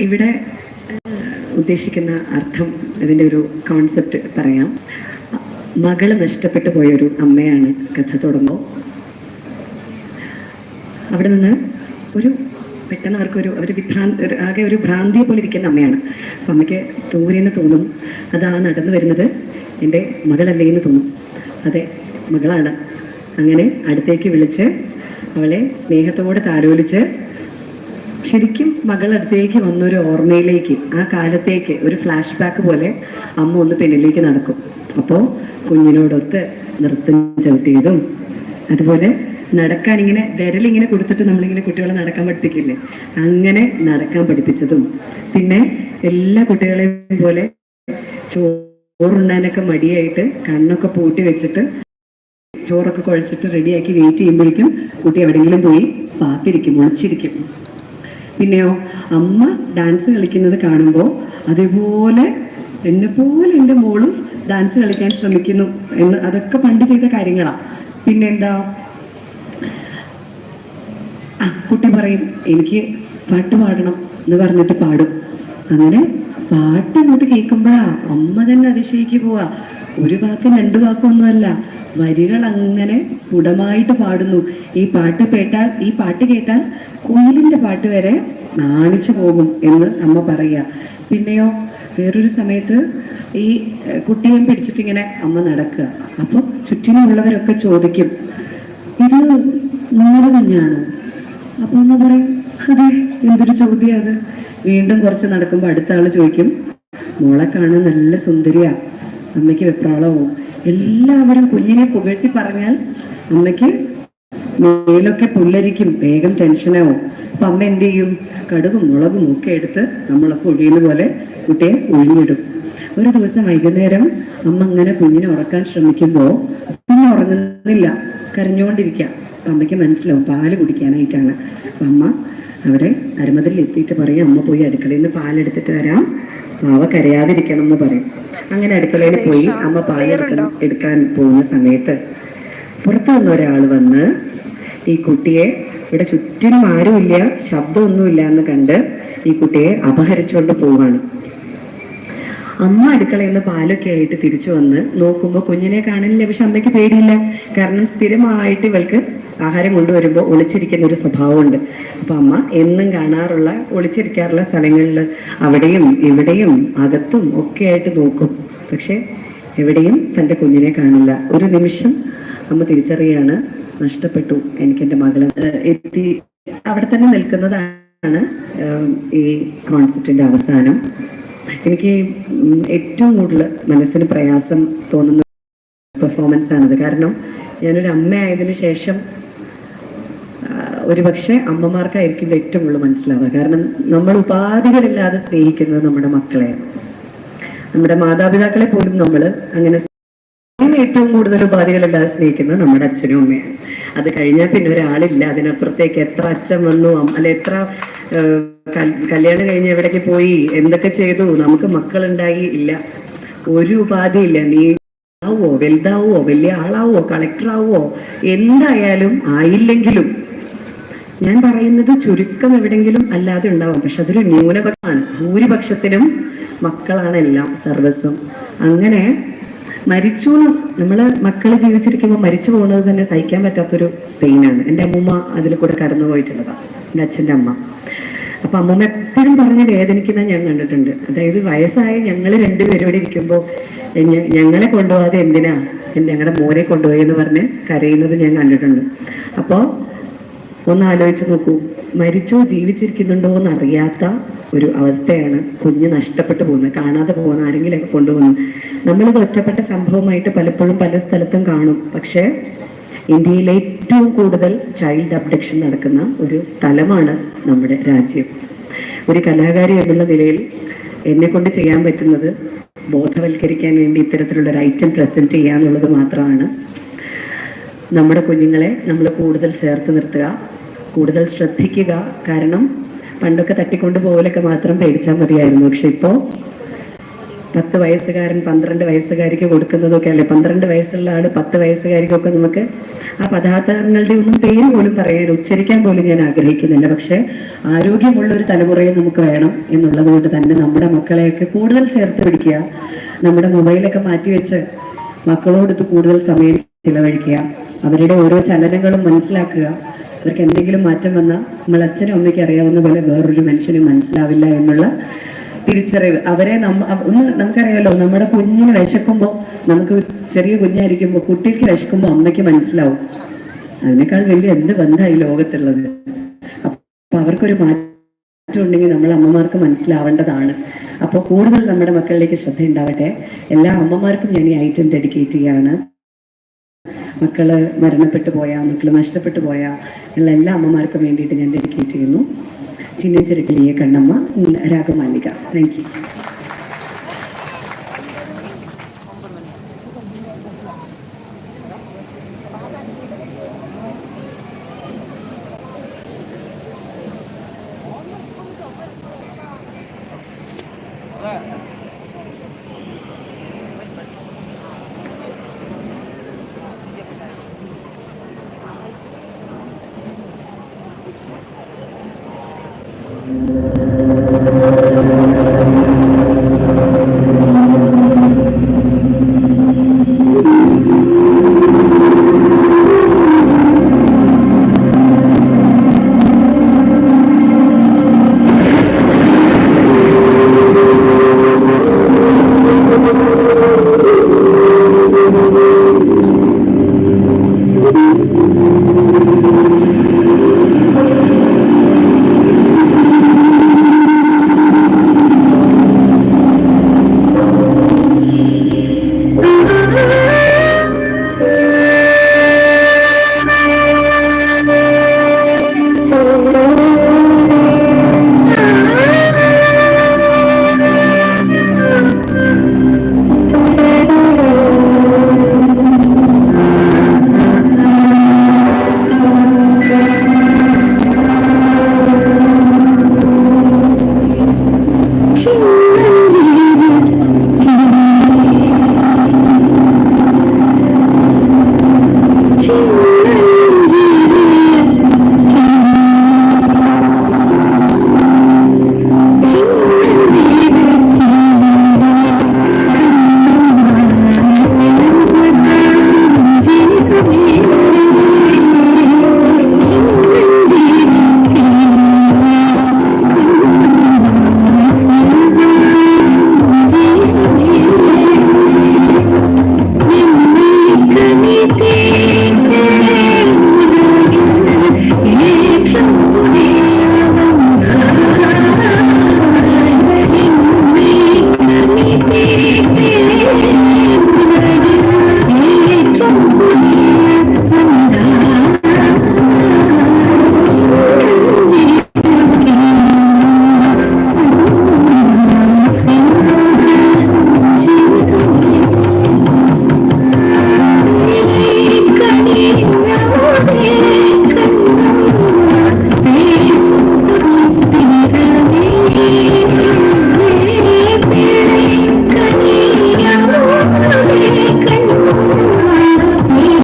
ഇവിടെ ഉദ്ദേശിക്കുന്ന അർത്ഥം അതിന്റെ ഒരു കോൺസെപ്റ്റ് പറയാം. മകൾ നഷ്ടപ്പെട്ടു പോയൊരു അമ്മയാണ് കഥ തുടങ്ങുമ്പോൾ അവിടെ നിന്ന് ഒരു പെട്ടെന്ന് അവർക്കൊരു അവർ വിഭ്രാന്തി ആകെ ഒരു ഭ്രാന്തിയെ പോലെ ഇരിക്കുന്ന അമ്മയാണ്. അപ്പം അമ്മയ്ക്ക് ദൂരെ നിന്ന് തോന്നും അതാ നടന്നു വരുന്നത് എന്റെ മകളല്ലേ എന്ന് തോന്നും. അതെ മകളാണ്. അങ്ങനെ അടുത്തേക്ക് വിളിച്ച് അവളെ സ്നേഹത്തോടെ താലോലിച്ച് ശരിക്കും മകൾ അടുത്തേക്ക് വന്നൊരു ഓർമ്മയിലേക്ക് ആ കാലത്തേക്ക് ഒരു ഫ്ലാഷ് ബാക്ക് പോലെ അമ്മ ഒന്ന് പിന്നിലേക്ക് നടക്കും. അപ്പോൾ കുഞ്ഞിനോടൊത്ത് നൃത്തം ചവിട്ടിയതും അതുപോലെ നടക്കാൻ ഇങ്ങനെ വിരലിങ്ങനെ കൊടുത്തിട്ട് നമ്മളിങ്ങനെ കുട്ടികളെ നടക്കാൻ പഠിപ്പിക്കില്ലേ? അങ്ങനെ നടക്കാൻ പഠിപ്പിച്ചതും. പിന്നെ എല്ലാ കുട്ടികളെയും പോലെ ചോറുണ്ണാനൊക്കെ മടിയായിട്ട് കണ്ണൊക്കെ പൂട്ടി വെച്ചിട്ട് ചോറൊക്കെ കുഴച്ചിട്ട് റെഡിയാക്കി വെയിറ്റ് ചെയ്യുമ്പോഴേക്കും കുട്ടി എവിടെയെങ്കിലും പോയി പാത്തിരിക്കും ഒളിച്ചിരിക്കും. പിന്നെയോ? അമ്മ ഡാൻസ് കളിക്കുന്നത് കാണുമ്പോൾ അതേപോലെ എന്നെ പോലെ എന്റെ മോളും ഡാൻസ് കളിക്കാൻ ശ്രമിക്കുന്നു എന്ന് അതൊക്കെ പണ്ട് ചെയ്ത കാര്യങ്ങളാണ് പിന്നെന്താ? കുട്ടി പറയും എനിക്ക് പാട്ട് പാടണം എന്ന് പറഞ്ഞിട്ട് പാടും. അങ്ങനെ പാട്ട് ഇങ്ങോട്ട് കേൾക്കുമ്പോഴാ അമ്മ തന്നെ അതിശയിക്ക് പോവാ. ഒരു വാക്കും രണ്ടു വാക്കും ഒന്നുമല്ല വരികൾ അങ്ങനെ സ്ഫുടമായിട്ട് പാടുന്നു. ഈ പാട്ട് കേട്ടാൽ ഈ പാട്ട് കേട്ടാൽ കുയിലിന്റെ പാട്ട് വരെ നാണിച്ചു പോകും എന്ന് അമ്മ പറയുക. പിന്നെയോ വേറൊരു സമയത്ത് ഈ കുട്ടിയേയും കുട്ടിയെ പിടിച്ചിട്ട് ഇങ്ങനെ അമ്മ നടക്കുക. അപ്പോൾ ചുറ്റിനുമുള്ളവരൊക്കെ ചോദിക്കും ഇത് നിങ്ങളുടെ കുഞ്ഞാണോ? അപ്പൊ അമ്മ പറയും അതെ എന്തൊരു ചോദ്യം അത്. വീണ്ടും കുറച്ച് നടക്കുമ്പോൾ അടുത്ത ആൾ ചോദിക്കും മോളെ കാണാൻ നല്ല സുന്ദരിയാ. അമ്മയ്ക്ക് വെപ്രാളവും. എല്ലാവരും കുഞ്ഞിനെ പുകഴ്ത്തി പറഞ്ഞാൽ അമ്മയ്ക്ക് മേലൊക്കെ പുല്ലരിക്കും വേഗം ടെൻഷനാവും അപ്പൊ അമ്മ എന്ത് ചെയ്യും? കടുകും മുളകും ഒക്കെ എടുത്ത് നമ്മളൊക്കെ ഒഴിയുന്ന പോലെ കുട്ടിയെ ഒഴിഞ്ഞിടും ഒരു ദിവസം വൈകുന്നേരം അമ്മ അങ്ങനെ കുഞ്ഞിനെ ഉറക്കാൻ ശ്രമിക്കുമ്പോൾ കുഞ്ഞ് ഉറങ്ങുന്നില്ല കരഞ്ഞുകൊണ്ടിരിക്കുക അപ്പൊ അമ്മയ്ക്ക് മനസ്സിലാവും പാൽ കുടിക്കാനായിട്ടാണ്. അപ്പൊ അമ്മ അവരെ അരമതിൽ എത്തിയിട്ട് പറയും അമ്മ പോയി അടുക്കളയിൽ നിന്ന് പാലെടുത്തിട്ട് വരാം. പാവ കരയാതിരിക്കണം എന്ന് പറയും. അങ്ങനെ അടുക്കളയിൽ പോയി അമ്മ പാലെടുക്കാൻ എടുക്കാൻ പോകുന്ന സമയത്ത് പുറത്തു വന്ന ഒരാൾ വന്ന് ഈ കുട്ടിയെ ഇവിടെ ചുറ്റിനും ആരുമില്ല ശബ്ദമൊന്നുമില്ല എന്ന് കണ്ട് ഈ കുട്ടിയെ അപഹരിച്ചുകൊണ്ട് പോവാണ്. അമ്മ അടുക്കളയിൽ നിന്ന് പാലൊക്കെ ആയിട്ട് തിരിച്ചു വന്ന് നോക്കുമ്പോൾ കുഞ്ഞിനെ കാണില്ല പക്ഷെ അമ്മയ്ക്ക് പേടിയില്ല. കാരണം സ്ഥിരമായിട്ട് ഇവൾക്ക് ആഹാരം കൊണ്ടുവരുമ്പോൾ ഒളിച്ചിരിക്കുന്ന ഒരു സ്വഭാവമുണ്ട്. അപ്പം അമ്മ എന്നും കാണാറുള്ള ഒളിച്ചിരിക്കാറുള്ള സ്ഥലങ്ങളിൽ അവിടെയും ഇവിടെയും അകത്തും ഒക്കെ ആയിട്ട് നോക്കും. പക്ഷെ എവിടെയും തന്റെ കുഞ്ഞിനെ കാണില്ല. ഒരു നിമിഷം അമ്മ തിരിച്ചറിയാണ് നഷ്ടപ്പെട്ടു. എനിക്ക് എന്റെ മകൾ എത്തി. അവിടെ തന്നെ നിൽക്കുന്നതാണ് ഈ കോൺസെപ്റ്റിന്റെ അവസാനം. എനിക്ക് ഏറ്റവും കൂടുതൽ മനസ്സിന് പ്രയാസം തോന്നുന്ന പെർഫോമൻസ് ആണത്. കാരണം ഞാനൊരു അമ്മയായതിനു ശേഷം ഒരു പക്ഷേ അമ്മമാർക്കായിരിക്കും ഏറ്റവും കൂടുതൽ മനസ്സിലാവുക. കാരണം നമ്മൾ ഉപാധികളില്ലാതെ സ്നേഹിക്കുന്നത് നമ്മുടെ മക്കളെ. നമ്മുടെ മാതാപിതാക്കളെ പോലും നമ്മൾ അങ്ങനെ ഏറ്റവും കൂടുതൽ ഉപാധികളില്ലാതെ സ്നേഹിക്കുന്നത് നമ്മുടെ അച്ഛനും അമ്മയാണ്. അത് കഴിഞ്ഞാൽ പിന്നെ ഒരാളില്ല. അതിനപ്പുറത്തേക്ക് എത്ര അച്ഛൻ വന്നു അല്ലെ അല്ല എത്ര കല്യാണം കഴിഞ്ഞ് എവിടേക്ക് പോയി എന്തൊക്കെ ചെയ്തു നമുക്ക് മക്കളുണ്ടായി ഇല്ല. ഒരു ഉപാധിയില്ല നീ ആവോ വലുതാവോ വലിയ ആളാവോ കളക്ടറാവോ എന്തായാലും ആയില്ലെങ്കിലും ഞാൻ പറയുന്നത് ചുരുക്കം എവിടെങ്കിലും അല്ലാതെ ഉണ്ടാവും. പക്ഷെ അതൊരു ന്യൂനപക്ഷമാണ്. ഭൂരിപക്ഷത്തിലും മക്കളാണ് എല്ലാം സർവസ്വം. അങ്ങനെ മരിച്ചു നമ്മൾ മക്കൾ ജീവിച്ചിരിക്കുമ്പോൾ മരിച്ചു പോകുന്നത് തന്നെ സഹിക്കാൻ പറ്റാത്തൊരു പെയിനാണ് എന്റെ അമ്മൂമ്മ അതിൽ കൂടെ കടന്നു പോയിട്ടുള്ളതാണ് എന്റെ അച്ഛന്റെ അമ്മ. അപ്പൊ അമ്മൂമ്മ എപ്പോഴും പറഞ്ഞ് വേദനിക്കുന്ന ഞാൻ കണ്ടിട്ടുണ്ട്. അതായത് വയസ്സായ ഞങ്ങൾ രണ്ടുപേരും ഇവിടെ ഇരിക്കുമ്പോൾ ഞങ്ങളെ കൊണ്ടുപോകാതെ എന്തിനാ? ഞങ്ങളുടെ മോനെ കൊണ്ടുപോയി എന്ന് പറഞ്ഞ് കരയുന്നത് ഞാൻ കണ്ടിട്ടുണ്ട്. അപ്പോൾ ഒന്ന് ആലോചിച്ച് നോക്കൂ. മരിച്ചോ ജീവിച്ചിരിക്കുന്നുണ്ടോ എന്ന് അറിയാത്ത ഒരു അവസ്ഥയാണ് കുഞ്ഞ് നഷ്ടപ്പെട്ടു പോകുന്നത്. കാണാതെ പോകുന്ന ആരെങ്കിലുമൊക്കെ കൊണ്ടുപോകുന്നത് നമ്മളിത് ഒറ്റപ്പെട്ട സംഭവമായിട്ട് പലപ്പോഴും പല സ്ഥലത്തും കാണും. പക്ഷേ ഇന്ത്യയിൽ ഏറ്റവും കൂടുതൽ ചൈൽഡ് അബ്ഡക്ഷൻ നടക്കുന്ന ഒരു സ്ഥലമാണ് നമ്മുടെ രാജ്യം. ഒരു കലാകാരി എന്നുള്ള നിലയിൽ എന്നെ കൊണ്ട് ചെയ്യാൻ പറ്റുന്നത് ബോധവൽക്കരിക്കാൻ വേണ്ടി ഇത്തരത്തിലുള്ള ഒരു ഐറ്റം പ്രസന്റ് ചെയ്യുക എന്നുള്ളത് മാത്രമാണ്. നമ്മുടെ കുഞ്ഞുങ്ങളെ നമ്മൾ കൂടുതൽ ചേർത്ത് നിർത്തുക. കൂടുതൽ ശ്രദ്ധിക്കുക. കാരണം പണ്ടൊക്കെ തട്ടിക്കൊണ്ട് പോകലൊക്കെ മാത്രം പേടിച്ചാൽ മതിയായിരുന്നു. പക്ഷെ ഇപ്പോ പത്ത് വയസ്സുകാരൻ പന്ത്രണ്ട് വയസ്സുകാരിക്ക് കൊടുക്കുന്നതൊക്കെ അല്ലേ? പന്ത്രണ്ട് വയസ്സുള്ള ആൾ പത്ത് വയസ്സുകാരിക്കൊക്കെ നമുക്ക് ആ പദാർത്ഥങ്ങളുടെ ഒന്നും പേര് പോലും പറയാൻ ഉച്ചരിക്കാൻ പോലും ഞാൻ ആഗ്രഹിക്കുന്നില്ല. പക്ഷെ ആരോഗ്യമുള്ള ഒരു തലമുറയെ നമുക്ക് വേണം എന്നുള്ളത് കൊണ്ട് തന്നെ നമ്മുടെ മക്കളെയൊക്കെ കൂടുതൽ ചേർത്ത് പിടിക്കുക. നമ്മുടെ മൊബൈലൊക്കെ മാറ്റിവെച്ച് മക്കളോടൊത്ത് കൂടുതൽ സമയം ചിലവഴിക്കുക. അവരുടെ ഓരോ ചലനങ്ങളും മനസ്സിലാക്കുക. അവർക്ക് എന്തെങ്കിലും മാറ്റം വന്നാൽ നമ്മൾ അച്ഛനും അമ്മയ്ക്ക് അറിയാവുന്ന പോലെ വേറൊരു മനുഷ്യനും മനസ്സിലാവില്ല എന്നുള്ള തിരിച്ചറിവ്. അവരെ നമ്മ ഒന്ന് നമുക്കറിയാലോ നമ്മുടെ കുഞ്ഞിന് വിശക്കുമ്പോൾ നമുക്ക് ചെറിയ കുഞ്ഞായിരിക്കുമ്പോൾ കുട്ടിക്ക് വിശക്കുമ്പോൾ അമ്മയ്ക്ക് മനസ്സിലാവും. അതിനേക്കാൾ വലിയ എന്ത് ബന്ധമായി ലോകത്തുള്ളത്? അപ്പൊ അവർക്കൊരു മാറ്റം ഉണ്ടെങ്കിൽ നമ്മൾ അമ്മമാർക്ക് മനസ്സിലാവേണ്ടതാണ്. അപ്പോൾ കൂടുതൽ നമ്മുടെ മക്കളിലേക്ക് ശ്രദ്ധ ഉണ്ടാവട്ടെ എല്ലാ അമ്മമാർക്കും ഞാൻ ഈ ഐറ്റം ഡെഡിക്കേറ്റ് ചെയ്യാണ്. മക്കൾ മരണപ്പെട്ടു പോയാ മക്കൾ നഷ്ടപ്പെട്ടു പോയാ ഉള്ള എല്ലാ അമ്മമാർക്കും വേണ്ടിയിട്ട് ഞാൻ ഡെഡിക്കേറ്റ് ചെയ്യുന്നു. ചിന്നച്ചിരക്കിളിയെ കണ്ണമ്മ രാഗമാലിക താങ്ക് യു